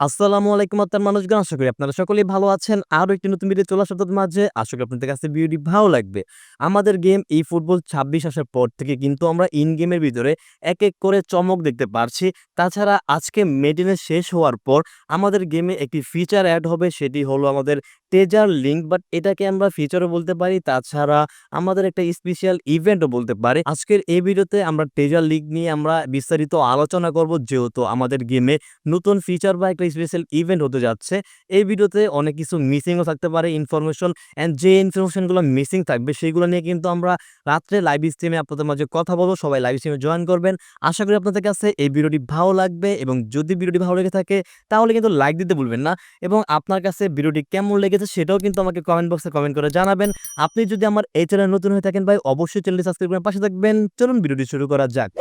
আসসালামু আলাইকুম আপনার মানুষগণ, আশা করি আপনারা সকলেই ভালো আছেন। আরও একটি নতুন ভিডিও চলে আসার মাঝে, আশা করি আপনাদের কাছে ভিডিওটি ভালো লাগবে। আমাদের গেম এই ফুটবল ছাব্বিশ আসার পর থেকে কিন্তু আমরা ইন গেমের ভিতরে এক এক করে চমক দেখতে পারছি। তাছাড়া আজকে মেডিনে শেষ হওয়ার পর আমাদের গেমে একটি ফিচার অ্যাড হবে, সেটি হলো আমাদের টেজার লিঙ্ক বাট এটাকে আমরা ফিচারও বলতে পারি। তাছাড়া আমাদের একটা স্পেশাল ইভেন্টও বলতে পারি। আজকের এই ভিডিওতে আমরা টেজার লিঙ্ক নিয়ে আমরা বিস্তারিত আলোচনা করব, যেহেতু আমাদের গেমে নতুন ফিচার বা একটা স্পেশাল ইভেন্ট হতে যাচ্ছে। এই ভিডিওতে অনেক কিছু মিসিংও থাকতে পারে ইনফরমেশন অ্যান্ড যে ইনফরমেশনগুলো মিসিং থাকবে, সেগুলো নিয়ে কিন্তু আমরা রাত্রে লাইভ স্ট্রিমে আপনাদের মাঝে কথা বলব। সবাই লাইভ স্ট্রিমে জয়েন করবেন। আশা করি আপনাদের কাছে এই ভিডিওটি ভালো লাগবে এবং যদি ভিডিওটি ভালো লেগে থাকে, তাহলে কিন্তু লাইক দিতে ভুলবেন না। এবং আপনার কাছে ভিডিওটি কেমন লেগেছে সেটাও কিন্তু আমাকে কমেন্ট বক্সে কমেন্ট করে জানাবেন। আপনি যদি আমার এই চ্যানেল নতুন হয়ে থাকেন ভাই, অবশ্যই চ্যানেলটি সাবস্ক্রাইব করে পাশে থাকবেন। চলুন ভিডিওটি শুরু করা যাক।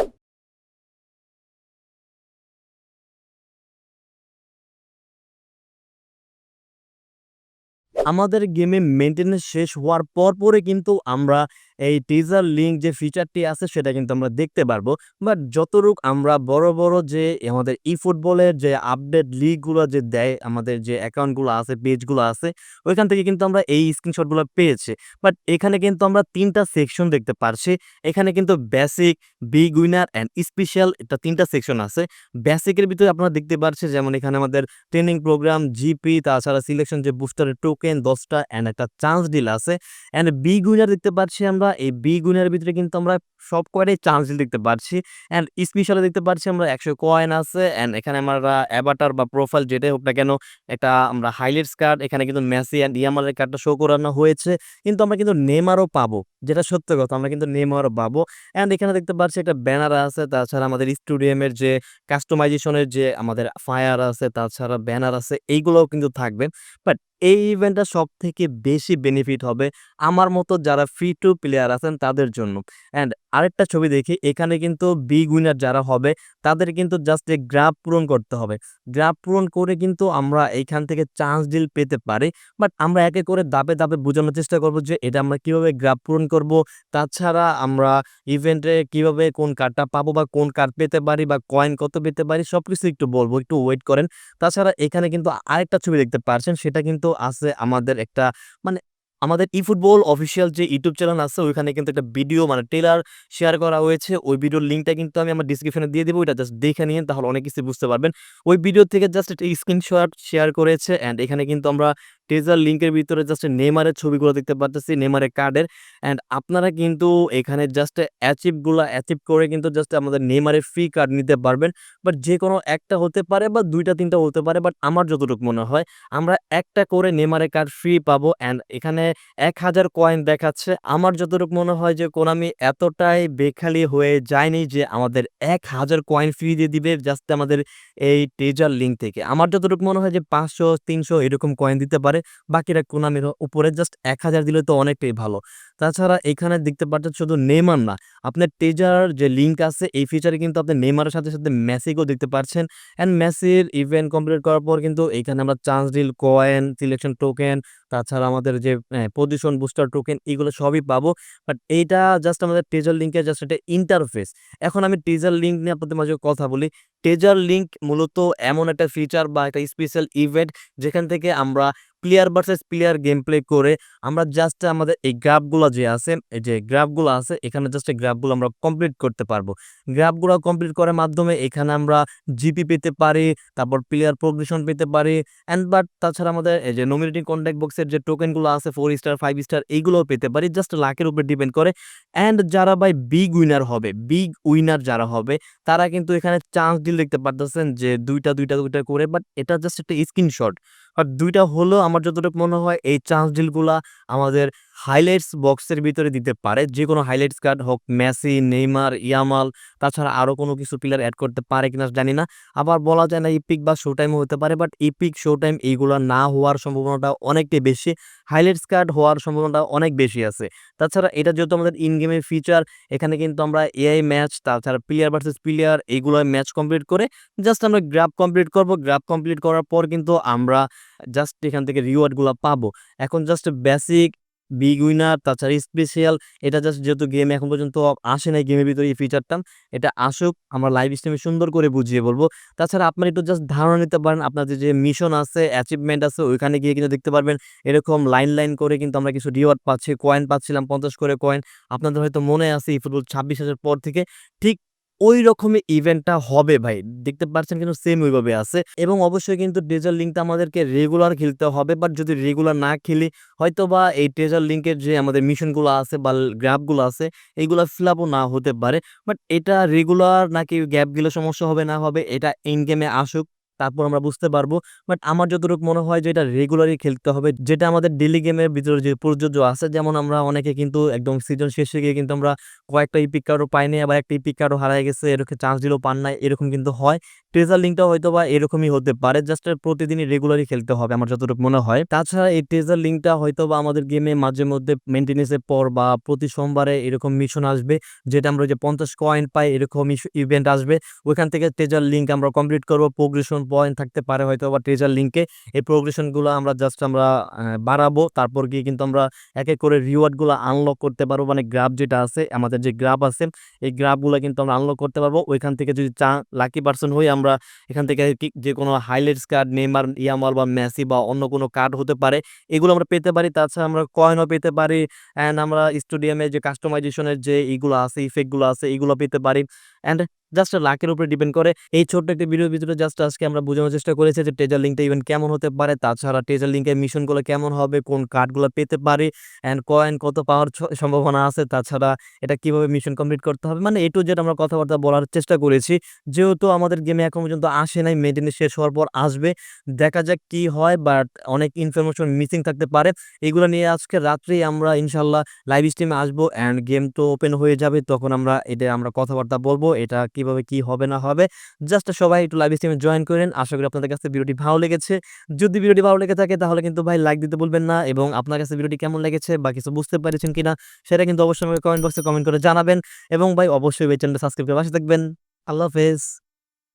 আমাদের গেমে মেনটেন্স শেষ হওয়ার পর পরে কিন্তু আমরা এই টিজার লিঙ্ক যে ফিচারটি আছে সেটা কিন্তু আমরা দেখতে পারব। বাট যতটুক আমরা বড় বড় যে আমাদের ই ফুটবলের যে আপডেট লিগগুলো যে দেয়, আমাদের যে অ্যাকাউন্টগুলো আছে পেজগুলো আছে, ওইখান থেকে কিন্তু আমরা এই স্ক্রিনশটগুলো পেয়েছি। বাট এখানে কিন্তু আমরা তিনটা সেকশন দেখতে পারছি। এখানে কিন্তু basic big winner and special এটা তিনটা সেকশন আছে। বেসিকের ভিতরে আপনারা দেখতে পাচ্ছেন যেমন এখানে আমাদের ট্রেনিং প্রোগ্রাম জিপি তাছাড়া সিলেকশন যে বুস্টারের টোকেন দশটা অ্যান্ড একটা চান্স ডিল আছে। অ্যান্ড বিগ উইনার দেখতে পাচ্ছি আমরা এই বিগ উইনারের ভিতরে কিন্তু আমরা সব কয়টাই চান্স দেখতে পাচ্ছি অ্যান্ড স্পেশালে দেখতে পাচ্ছি আমরা একশো কয়েন আছে। অ্যান্ড এখানে আমরা অ্যাভাটার বা প্রোফাইল যেটাই হোক না কেন, একটা আমরা হাইলাইটস কার্ড এখানে কিন্তু মেসি অ্যান্ড ইয়ামালের কার্ডটা শো করানো হয়েছে। কিন্তু আমরা কিন্তু নেমারও পাবো, যেটা সত্য কথা, আমরা কিন্তু নেমারও পাবো। অ্যান্ড এখানে দেখতে পাচ্ছি একটা ব্যানার আছে, তাছাড়া আমাদের স্টুডিয়ামের যে কাস্টমাইজেশনের যে আমাদের ফায়ার আছে, তাছাড়া ব্যানার আছে, এইগুলোও কিন্তু থাকবে। বাট এই ইভেন্টটা সব থেকে বেশি বেনিফিট হবে আমার মতো যারা ফ্রি টু প্লেয়ার আছেন তাদের জন্য। অ্যান্ড আরেকটা ছবি দেখি, এখানে কিন্তু বিগ উইনার যারা হবে, তাদের কিন্তু জাস্ট এ গ্রাফ পূরণ করতে হবে। গ্রাফ পূরণ করে কিন্তু আমরা এইখান থেকে চান্স ডিল পেতে পারি বাট আমরা একে করে দাপে দাপে বোঝানোর চেষ্টা করব যে এটা আমরা কীভাবে গ্রাফ পূরণ করব, তাছাড়া আমরা ইভেন্টে কীভাবে কোন কার্ডটা পাবো বা কোন কার্ড পেতে পারি বা কয়েন কত পেতে পারি সব কিছু একটু বলব, একটু ওয়েট করেন। তাছাড়া এখানে কিন্তু আরেকটা ছবি দেখতে পারছেন, সেটা কিন্তু আছে আমাদের একটা মানে আমাদের ই ফুটবল অফিসিয়াল যে ইউটিউব চ্যানেল আছে, ওইখানে কিন্তু একটা ভিডিও মানে টেলার শেয়ার করা হয়েছে। ওই ভিডিওর লিঙ্কটা কিন্তু আমি আমার ডিসক্রিপশনে দিয়ে দেবো, ওইটা জাস্ট দেখে নিন, তাহলে অনেক কিছু বুঝতে পারবেন। ওই ভিডিও থেকে জাস্ট একটা স্ক্রিনশট শেয়ার করেছে অ্যান্ড এখানে কিন্তু আমরা টেজার লিঙ্কের ভিতরে জাস্ট নেমারের ছবিগুলো দেখতে পারতেছি নেমারের কার্ডের অ্যান্ড আপনারা কিন্তু এখানে জাস্ট অ্যাচিভগুলো অ্যাচিভ করে কিন্তু জাস্ট আমাদের নেমারের ফ্রি কার্ড নিতে পারবেন। বাট যে কোনো একটা হতে পারে বা দুইটা, তিনটা হতে পারে বাট আমার যতটুকু মনে হয়, আমরা একটা করে নেমারের কার্ড ফ্রি পাবো অ্যান্ড এখানে এক হাজার কয়েন দেখাচ্ছে। আমার যতটুকু মনে হয় যে কোনামি এতটাই বেখালি হয়ে যায়নি যে আমাদের এক হাজার কয়েন ফ্রি দিয়ে দিবে জাস্ট আমাদের এই টেজার লিঙ্ক থেকে। আমার যতটুকু মনে হয় যে পাঁচশো, তিনশো এরকম কয়েন দিতে পারে। বাকিরা কোনামির উপরে জাস্ট এক হাজার দিলে তো অনেকটাই ভালো। তাছাড়া এখানে দেখতে পাচ্ছেন শুধু নেমার না, আপনার টেজার যে লিঙ্ক আছে, এই ফিচারে কিন্তু আপনি নেমারের সাথে সাথে মেসিকেও দেখতে পাচ্ছেন। অ্যান্ড মেসির ইভেন্ট কমপ্লিট করার পর কিন্তু এখানে আমরা chance deal coin selection token তাছাড়া আমাদের যে পজিশন বুস্টার টোকেন এগুলো সবই পাবো। বাট এইটা জাস্ট আমাদের টেজার লিঙ্কের জাস্ট একটা ইন্টারফেস এখন আমি টেজার লিঙ্ক নিয়ে আপনাদের মাঝে কথা বলি। টেজার লিঙ্ক মূলত এমন একটা ফিচার বা একটা স্পেশাল ইভেন্ট যেখান থেকে আমরা player versus player game play করে আমরা জাস্ট আমাদের এই গ্রাফগুলো যে আছে যে গ্রাফগুলো আছে, এখানে জাস্ট এই গ্রাফগুলো আমরা কমপ্লিট করতে পারব। গ্রাফগুলো কমপ্লিট করার মাধ্যমে এখানে আমরা জিপি পেতে পারি, তারপর প্লেয়ার প্রোগ্রেশন পেতে পারি অ্যান্ড বাট তাছাড়া আমাদের এই যে নমিনেটিং কন্ট্যাক্ট বক্সের যে টোকেনগুলো আছে ফোর স্টার ফাইভ স্টার এইগুলোও পেতে পারি জাস্ট লাখের উপর ডিপেন্ড করে। অ্যান্ড যারা ভাই বিগ উইনার হবে বিগ উইনার যারা হবে, তারা কিন্তু এখানে চান্স ডিল দেখতে পারতেছেন যে দুইটা দুইটা দুইটা করে বাট এটা জাস্ট একটা স্ক্রিনশট আর দুইটা হলো আমার যতটুকু মনে হয় এই চান্স ডিলগুলা আমাদের হাইলাইটস বক্সের ভিতরে দিতে পারে। যে কোনো হাইলাইটস কার্ড হোক, মেসি, নেইমার, ইয়ামাল, তাছাড়া আরও কোনো কিছু প্লেয়ার অ্যাড করতে পারে কিনা জানি না। আবার বলা যায় না ইপিক বা শো টাইমও হতে পারে বাট ইপিক শো টাইম এইগুলো না হওয়ার সম্ভাবনাটা অনেকটাই বেশি। হাইলাইটস কার্ড হওয়ার সম্ভাবনাটা অনেক বেশি আছে। তাছাড়া এটা যেহেতু আমাদের ইন গেমের ফিচার এখানে কিন্তু আমরা এআই ম্যাচ তাছাড়া প্লেয়ার ভার্সেস প্লেয়ার এইগুলো ম্যাচ কমপ্লিট করে জাস্ট আমরা গ্রাফ কমপ্লিট করব। গ্রাফ কমপ্লিট করার পর কিন্তু আমরা জাস্ট এখান থেকে রিওয়ার্ডগুলো পাবো। এখন জাস্ট বেসিক বিগ উইনার তাছাড়া স্পেশাল এটা জাস্ট যেহেতু গেম এখন পর্যন্ত আসে নাই গেমের ভিতরে এই ফিচারটা এটা আসুক, আমরা লাইভ স্ট্রিমে সুন্দর করে বুঝিয়ে বলব। তাছাড়া আপনারা একটু জাস্ট ধারণা নিতে পারেন, আপনাদের যে মিশন আছে অ্যাচিভমেন্ট আছে, ওইখানে গিয়ে কিন্তু দেখতে পারবেন, এরকম লাইন লাইন করে কিন্তু আমরা কিছু রিওয়ার্ড পাচ্ছি কয়েন পাচ্ছিলাম, পঞ্চাশ করে কয়েন আপনাদের হয়তো মনে আছে এই ফুটবল ছাব্বিশ হাজার পর থেকে, ঠিক ওই রকমই ইভেন্টটা হবে ভাই। দেখতে পাচ্ছেন কিন্তু সেম ওইভাবে আছে। এবং অবশ্যই কিন্তু ট্রেজার লিঙ্কটা আমাদেরকে রেগুলার খেলতে হবে। বাট যদি রেগুলার না খেলি হয়তো বা এই ট্রেজার লিঙ্কের যে আমাদের মিশনগুলো আছে বা গ্যাপগুলো আছে এইগুলো ফিল আপও না হতে পারে। বাট এটা রেগুলার নাকি গ্যাপগুলো সমস্যা হবে না হবে, এটা ইন গেমে আসুক। তারপর আমরা বুঝতে পারব। বাট আমার যতটুকু মনে হয় যে এটা রেগুলারই খেলতে হবে। যেটা আমাদের ডেলি গেমের ভিতরে যে প্রযোজ্য আছে, যেমন আমরা অনেকে কিন্তু একদম সিজন শেষে গিয়ে কিন্তু আমরা কয়েকটা ইপিক কার্ডও পাইনি, আবার একটা ইপিক কার্ডও হারায় গেছে, এরকম চান্স দিলেও পান নাই, এরকম কিন্তু হয়। ট্রেজার লিঙ্কটা হয়তো বা এরকমই হতে পারে জাস্ট প্রতিদিনই রেগুলারই খেলতে হবে আমার যতটুকু মনে হয়। তাছাড়া এই ট্রেজার লিঙ্কটা হয়তো বা আমাদের গেমে মাঝে মধ্যে মেনটেনেন্সের পর বা প্রতি সোমবারে এরকম মিশন আসবে, যেটা আমরা যে পঞ্চাশ কয়েন পাই, এরকম ইভেন্ট আসবে, ওইখান থেকে ট্রেজার লিঙ্ক আমরা কমপ্লিট করব প্রোগ্রেশন পয়েন্ট থাকতে পারে হয়তো বা ট্রেজার লিঙ্কে এই প্রোগ্রেশনগুলো আমরা জাস্ট আমরা বাড়াবো। তারপর গিয়ে কিন্তু আমরা এক এক করে রিওয়ার্ডগুলো আনলক করতে পারব। মানে গ্রাফ যেটা আছে, আমাদের যে গ্রাফ আছে, এই গ্রাফগুলো কিন্তু আমরা আনলক করতে পারব। ওইখান থেকে যদি চা লাকি পার্সন হই আমরা এখান থেকে যে কোনো হাইলাইটস কার্ড নেইমার ইয়ামার বা মেসি বা অন্য কোনো কার্ড হতে পারে, এগুলো আমরা পেতে পারি। তাছাড়া আমরা কয়েনও পেতে পারি অ্যান্ড আমরা স্টেডিয়ামে যে কাস্টমাইজেশনের যে এইগুলো আছে ইফেক্টগুলো আছে এইগুলো পেতে পারি। অ্যান্ড জাস্ট লাকের উপরে ডিপেন্ড করে। এই ছোট্ট একটি ভিডিওর ভিতরে জাস্ট আজকে আমরা বোঝানোর চেষ্টা করেছি যে টেজার লিঙ্কটা ইভেন্ট কেমন হতে পারে। তাছাড়া টেজার লিঙ্কের মিশনগুলো কেমন হবে, কোন কার্ডগুলো পেতে পারি অ্যান্ড কয়েন কত পাওয়ার সম্ভাবনা আছে, তাছাড়া এটা কীভাবে মিশন কমপ্লিট করতে হবে। মানে এ টু আমরা কথাবার্তা বলার চেষ্টা করেছি। যেহেতু আমাদের গেমে এখন পর্যন্ত আসে নাই মেডিনে শেষ হওয়ার পর আসবে। দেখা যাক কি হয় বাট অনেক ইনফরমেশন মিসিং থাকতে পারে। এগুলো নিয়ে আজকে রাত্রেই আমরা ইনশাল্লাহ লাইভ স্ট্রিমে আসব অ্যান্ড গেম তো ওপেন হয়ে যাবে, তখন আমরা এটা আমরা কথাবার্তা বলব। এটা কীভাবে কি হবে না হবে জাস্ট সবাই একটু লাইভ স্ট্রিমে জয়েন করেন। আশা করি আপনাদের কাছে ভিডিওটি ভালো লেগেছে। যদি ভিডিওটি ভালো লেগে থাকে, তাহলে কিন্তু ভাই লাইক দিতে বলবেন না এবং আপনার কাছে ভিডিওটি কেমন লেগেছে বা কিছু বুঝতে পেরেছেন কিনা, সেটা কিন্তু অবশ্যই আমাকে কমেন্ট বক্সে কমেন্ট করে জানাবেন। এবং ভাই অবশ্যই ওই চ্যানেলটা সাবস্ক্রাইব করে পাশে থাকবেন। আল্লাহ হাফেজ।